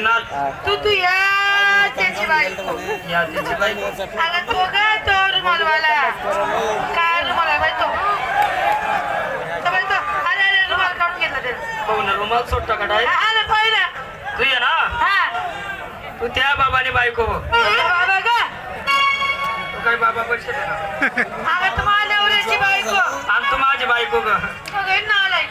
नाल तू तू या त्याची बायको या त्याची बाई. अगं तो ग तो रुमालवाला. काय रुमाल आहे बाई तो? तो बाई तो. अरे अरे रुमाल काढून घेतला त्याने. पाहून रुमाल सोडता का डाय? अरे पहिला तू ये ना. हा. तू त्या बाबाने बायको. हो. बाबा ग. तू काय बाबा पैसे दे ना अगं तू माझ्या नवऱ्याची बायको. आणि तू माझी बायको ग. अगं नालाय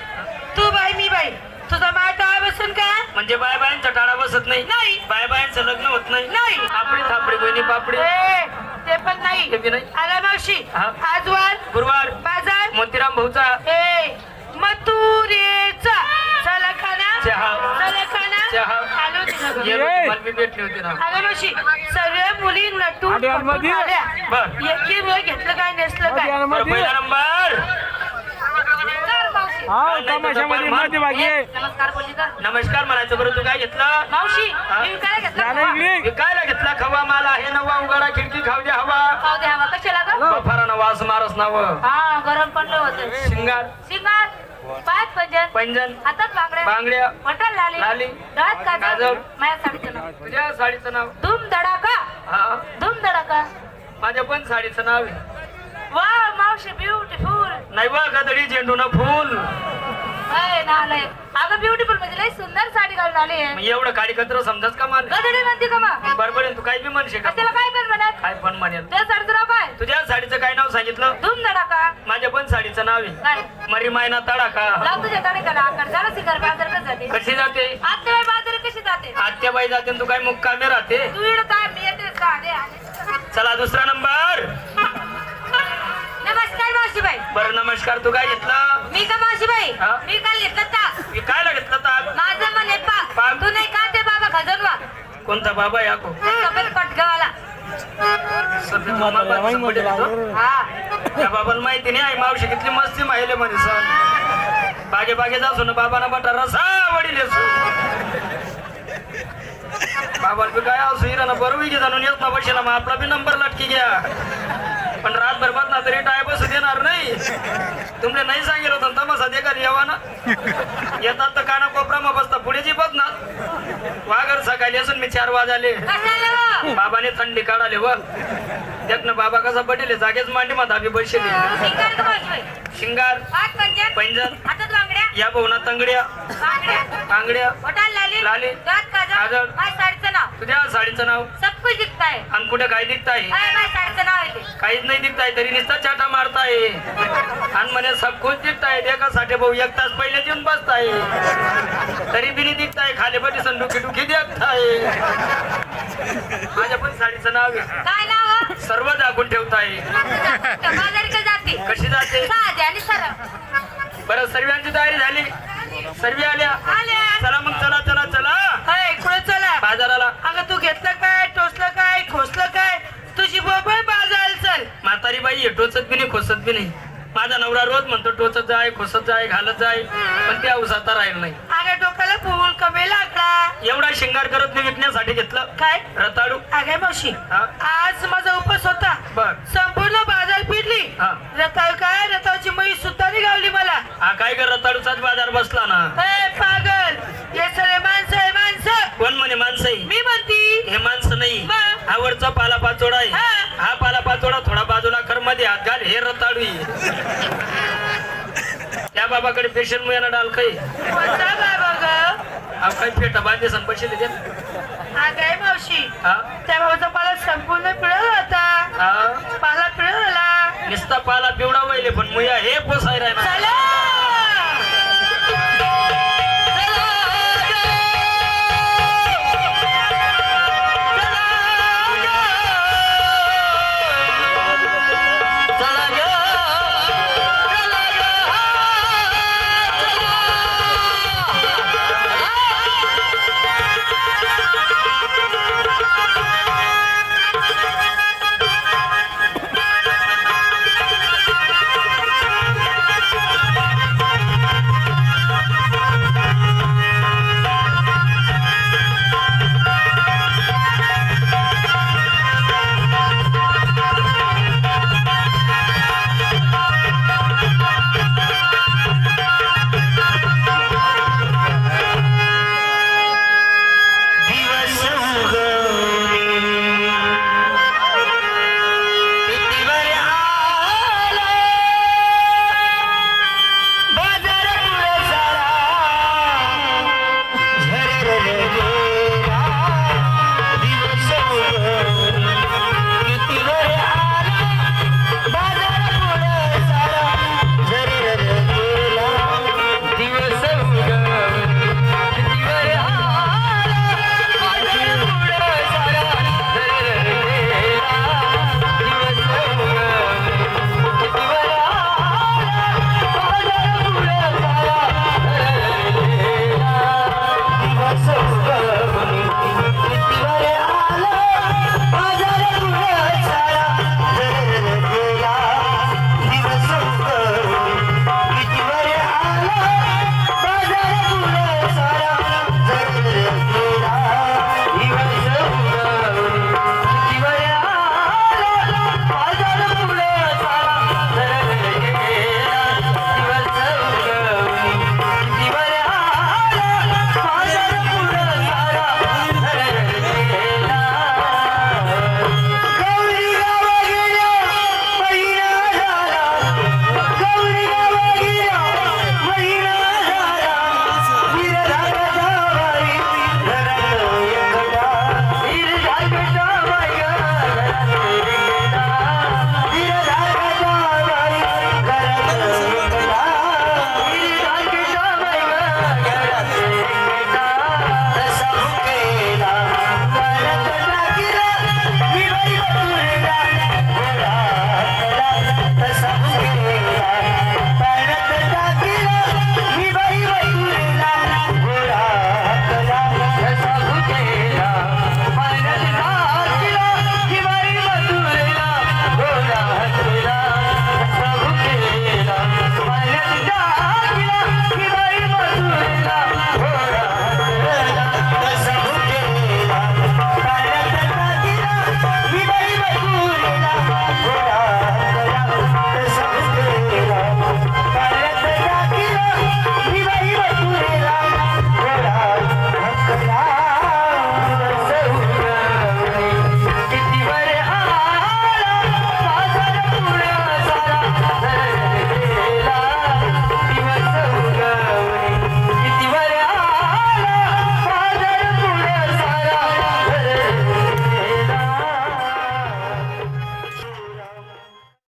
तू बाई मी बाई तुझा माय टाळ बसून का म्हणजे बाय बायांचा टाळा बसत नाही. नाही. बाय बायांचं लग्न होत नाही. नाही. आपली थापडी बहिणी पापडी. ए, ते पण नाही. ते बी नाही. आला मावशी. हा. आज वार. गुरुवार. बाजार. मोतीराम भाऊचा. ए मथुरेचा. चला खाना. चहा. चला खाना. चहा. आलो तिथं ये घरी. मला बी भेटली होती ना. आला मावशी. सर्व मुली नटून आड्यामध्ये? पटून आल्या. बर. एकी वेळ घेतलं काय नेसलं काय? बरं, पहिला नंबर. हा तमाशामध्ये मध्यभागी आहे. नमस्कार बोलली का नमस्कार म्हणायचं बरं तू काय घेतला? मावशी हा. मी काय घेतलं. विकायला घेतला खवा माल आहे नवा उघडा खिडकी खाऊ द्या हवा. खाऊ द्या हवा. कशाला का बफारानं वास मारस नाव. हा गरम पडलं होतं. शिंगार. शिंगार. पायात पंजन. पैंजन. हातात बांगड्या. बांगड्या. मटण लाली. लाली. डोळ्यात काजळ. काजळ. माझ्या साडीचं नाव. तुझ्या साडीचं नाव. धूम धडाका. हा. धूम धडाका. माझ्या पण साडीचं नाव आहे. वा मावशी ब्युटिफुल नाही बा गदडी झेंडून फुल. अय अगं ब्युटिफुल म्हणजे लई सुंदर साडी घालून आली आहे. मग एवढं काडी कत्र समजाच का माल गदडी म्हणते का मग बरोबर आहे, तू काही बी म्हणशे का? त्याला काय पण म्हणत? काय पण म्हणेल. त्या साडीचं नाव काय तुझ्या साडीचं काय नाव सांगितलं? धूम धडाका. माझ्या पण साडीचं नाव आहे. काय? मरी मायना तडा का लाव तुझ्या तडेकाला आकार झालं सिकर बाजार कसं जाते? कशी जाते? आत्या बाजार कशी जाते? आत्याबाई जाते आणि तू काय मुक्कामी राहते? तू इकडं काय मी येते. चला दुसरा नंबर. नमस्कार मावशीबाई? बरं नमस्कार. तू काय घेतलं? मी का मावशीबाई? हा? मी काल घेतलं ताक विकायला घेतलं ताक माझं मन आहे पाक पाक. तू नाही का ते बाबा खजनवा? कोणता बाबा या को सफेद पटगावाला सध्या बाबा. हा. त्या बाबाला माहिती नाही आई मावशी किती मस्ती माहिले म्हणे सण बागे बागे जासो ना बाबाना बटा रसा वडील बाबाला बी काय असो हिराना बरोबर घे जाणून येत ना बशीला मग आपला बी नंबर लटकी घ्या. पण रातभर बघ ना तरी टाय बसू देणार नाही. तुमले नाही सांगेल होतं तमासा दे का यावा ना येतात तर काना कोपरा मग बसता पुढे जी बघ ना वागर सकाळी असून मी चार वाजाले? बाबाने थंडी काढाले व. देख ना बाबा कसा पटेल जागेच मांडी मा धाबी बसले शिंगार मावशीबाई शिंगार हात पंजन पैंजण. या भवना तंगड्या. बोटाला लाली? काजळ? तुझ्या साडीचं नाव? कुछ दिखता है आणि कुठे काय दिखताय? काहीच नाही दिखताय तरी नुसता चाटा मारताय. आणि म्हणे सब कुछ दिखताय एकासाठी भाऊ एक तास पहिले येऊन बसताय. तरी बी नाही दिखताय खाली बटी संडुकी डुकी देखताय. माझ्या पण साडीचं नाव आहे. काय नाव सर्व दाखवून ठेवताय. बाजारी का जाते. कशी जाते? साधे आणि सरळ. बरं सर्वांची तयारी झाली? सर्व आल्या? आल्या. चला मग चला चला चला अय कुठे चला बाजाराला अगं तू घेतलं काय टोचलं काय खोसलं काय तुझी बोबळ बाजाराला चल आहे, टोचत बी नाही खोसत बी नाही. माझा नवरा रोज म्हणतो टोचत जाय खोसत जाय घालत जाय पण त्या उसाता राहील नाही. अगं डोक्याला फूल कमी लागला. एवढा शिंगार करत मी विकण्यासाठी घेतलं. काय? रताळू. अगे मावशी हा. आज माझा उपवास होता. बर. संपूर्ण बाजार फिरली. हा. रताळ काय? रताळची मई सुद्धा निघावली मला. हा काय कर रताळूचाच बाजार बसला ना पागल हे सगळे माणसं आहे माणसं कोण म्हणे माणसं आहे? मी म्हणती हे माणसं नाही मग? हा वरचा पाला पाचोडा आहे हा. हा पाला पाचोडा थोडा बाजूला कर मध्ये हात घाल आहे. त्या बाबाकडे पेशंट मुयाना डाल काही बाबा ग? काही फेटा बांधे देते अगे मावशी? त्या भाऊचा पाला संपूर्ण पिळला होता. पाला पिळला नुसता पाला पिवडा वहिले पण मुया हे पोसाय राहिला.